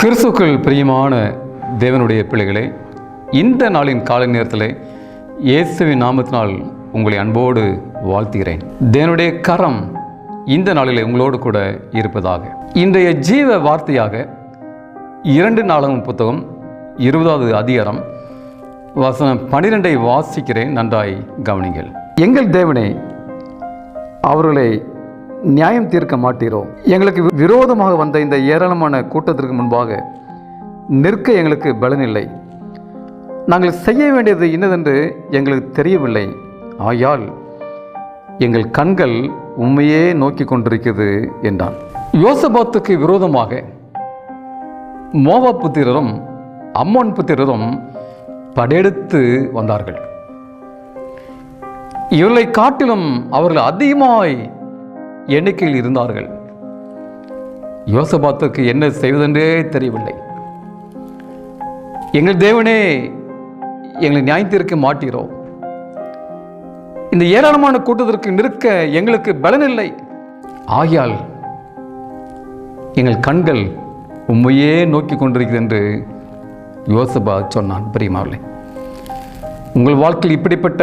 கிறிஸ்துக்கள் பிரியமான தேவனுடைய பிள்ளைகளே இந்த நாளின் காலை நேரத்தில் இயேசுவின் நாமத்தினால் உங்களை அன்போடு வாழ்த்துகிறேன். தேவனுடைய கரம் இந்த நாளிலே உங்களோடு கூட இருப்பதாக. இன்றைய ஜீவ வார்த்தையாக இரண்டு நாளும் புத்தகம் இருபதாவது அதிகாரம் வசனம் பனிரெண்டை வாசிக்கிறேன் நன்றாய் கவனிங்கள். எங்கள் தேவனே அவர்களை நியாயம் தீர்க்க மாட்டீரோ? எங்களுக்கு வி- விரோதமாக வந்த இந்த ஏராளமான கூட்டத்திற்கு முன்பாக நிற்க எங்களுக்கு பலனில்லை நாங்கள் செய்ய வேண்டியது இன்னதென்று எங்களுக்கு தெரியவில்லை. ஆயால் எங்கள் கண்கள் உண்மையே நோக்கி கொண்டிருக்கிறது என்றான். யோசபாத்துக்கு விரோதமாக மோவா புத்திரரும் அம்மோன் புத்திரரும் படையெடுத்து வந்தார்கள். இவர்களை காட்டிலும் அவர்கள் அதிகமாய் எண்ணிக்கையில் இருந்தார்கள். யோசபாத்துக்கு என்ன செய்வதென்றே தெரியவில்லை. எங்கள் தேவனே எங்களை நியாயத்திற்கு மாட்டிறோம் இந்த ஏராளமான கூட்டத்திற்கு நிற்க எங்களுக்கு பலனில்லை. ஆகையால் எங்கள் கண்கள் உண்மையே நோக்கி கொண்டிருக்கிறது என்று யோசபா சொன்னான் பிரியமாவில்லை உங்கள் வாழ்க்கையில் இப்படிப்பட்ட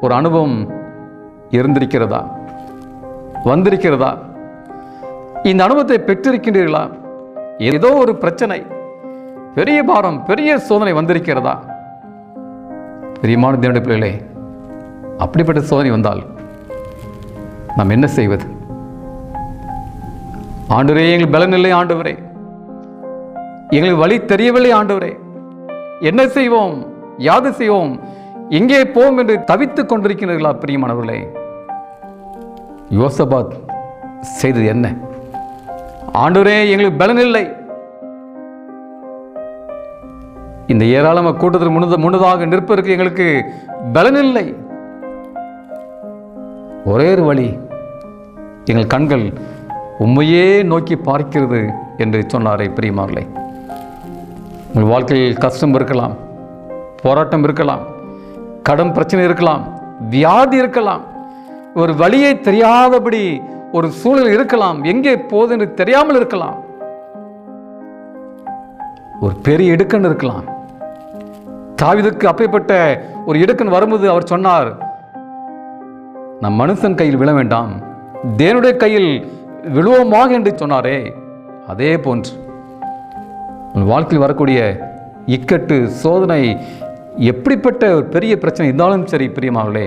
ஒரு அனுபவம் இருந்திருக்கிறதா? வந்திருக்கிறதா? இந்த அனுபவத்தை பெற்றிருக்கின்றீர்களா? ஏதோ ஒரு பிரச்சனை பெரிய பாரம் பெரிய சோதனை வந்திருக்கிறதா? பிரியமான தேவனுடைய பிள்ளைகளே அப்படிப்பட்ட சோதனை வந்தால் நாம் என்ன செய்வது? ஆண்டவரே எங்கள் பலனில்லை ஆண்டவரே. எங்களுக்கு வழி தெரியவில்லை ஆண்டவரே. என்ன செய்வோம்? யாது செய்வோம்? எங்கே போவோம் என்று தவித்துக் கொண்டிருக்கிறீர்களா பிரியமானவர்களே? யோசபாத் செய்தது என்ன? ஆண்டவரே எங்களுக்கு பலன் இல்லை. இந்த ஏராளமாக கூட்டத்தில் முன்னத முன்னதாக நிற்பதற்கு எங்களுக்கு பலன் இல்லை. ஒரே ஒரு வழி எங்கள் கண்கள் உண்மையே நோக்கி பார்க்கிறது என்று சொன்னாரே பிரியமார்களே. உங்கள் வாழ்க்கையில் கஷ்டம் இருக்கலாம் போராட்டம் இருக்கலாம் கடன் பிரச்சனை இருக்கலாம் வியாதி இருக்கலாம். ஒரு வழியை தெரியாதபடி ஒரு சூழல் இருக்கலாம். எங்கே போகுது என்று தெரியாமல் இருக்கலாம். ஒரு பெரிய இடுக்கன் இருக்கலாம். தாவிதுக்கு அப்படிப்பட்ட ஒரு இடுக்கன் வரும்போது அவர் சொன்னார் நம் மனுஷன் கையில் விழ வேண்டாம். தேவனுடைய கையில் விழுவோமாக என்று சொன்னாரே. அதே போன்று உங்கள் வாழ்க்கையில் வரக்கூடிய இக்கட்டு சோதனை எப்படிப்பட்ட ஒரு பெரிய பிரச்சனை இருந்தாலும் சரி பிரியமாவளே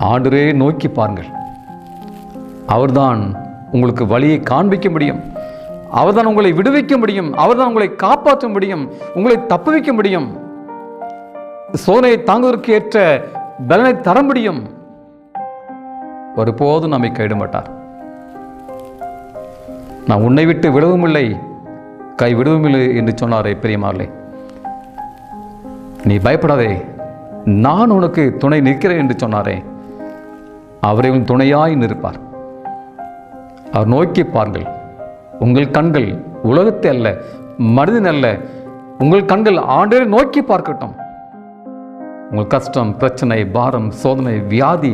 ஆண்டரே நோக்கி பாருங்கள். அவர்தான் உங்களுக்கு வழியை காண்பிக்க முடியும். அவர்தான் உங்களை விடுவிக்க முடியும். அவர்தான் உங்களை காப்பாற்ற முடியும். உங்களை தப்புவிக்க முடியும். சோதனையை தாங்குவதற்கு ஏற்ற பலனை தர முடியும். ஒருபோதும் நம்மை கைவிட மாட்டார். நான் உன்னை விட்டு விடவும் இல்லை கை விடவும் இல்லை என்று சொன்னாரே பிரியமார்களே. நீ பயப்படாதே. நான் உனக்கு துணை நிற்கிறேன் என்று சொன்னாரே. அவரை உன் துணையாய் நிற்பார். அவர் நோக்கி பாருங்கள் உங்கள் கண்கள் உலகத்தை அல்ல மனிதன் அல்ல உங்கள் கண்கள் ஆண்டரை நோக்கி பார்க்கட்டும். உங்கள் கஷ்டம் பிரச்சனை பாரம் சோதனை வியாதி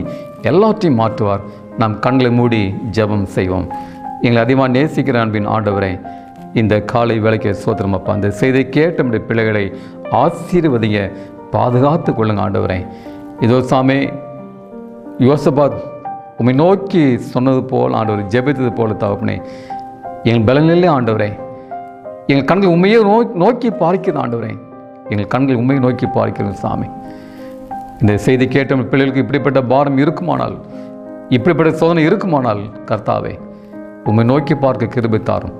எல்லாத்தையும் மாற்றுவார். நாம் கண்களை மூடி ஜெபம் செய்வோம். எங்களை அதிகமாக நேசிக்கிற அன்பின் ஆண்டவரை இந்த காலை வேலைக்கு சோதரம் அப்பா அந்த செய்தை கேட்ட நம்முடைய பிள்ளைகளை ஆசீர்வதிய பாதுகாத்து கொள்ளுங்க ஆண்டவரே. இதோ சாமே யோசபாத் உம்மை நோக்கி சொன்னது போல் ஆண்டவர் ஜெபித்தது போல தகப்பனே எங்கள் பலனிலே ஆண்டவரே எங்கள் கண்கள் உண்மையை நோ நோக்கி பார்க்கிறது ஆண்டவரே எங்கள் கண்கள் உண்மையை நோக்கி பார்க்கிறது சாமி. இந்த செய்தி கேட்ட பிள்ளைகளுக்கு இப்படிப்பட்ட பாரம் இருக்குமானால் இப்படிப்பட்ட சோதனை இருக்குமானால் கர்த்தாவே உண்மை நோக்கி பார்க்க கிருபை தாரும்.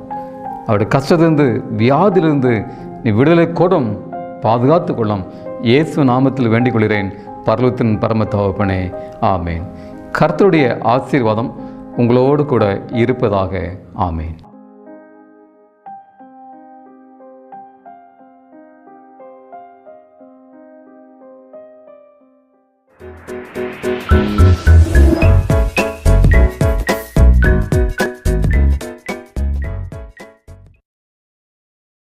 அவருடைய கஷ்டத்திலிருந்து வியாதியிலிருந்து நீ விடுதலை கூடம் பாதுகாத்து கொள்ளும். இயேசு நாமத்தில் வேண்டிக் கொள்கிறேன். பரலத்தின் பரம தகப்பனே ஆமேன். கர்த்தருடைய ஆசீர்வாதம் உங்களோடு கூட இருப்பதாக ஆமேன்.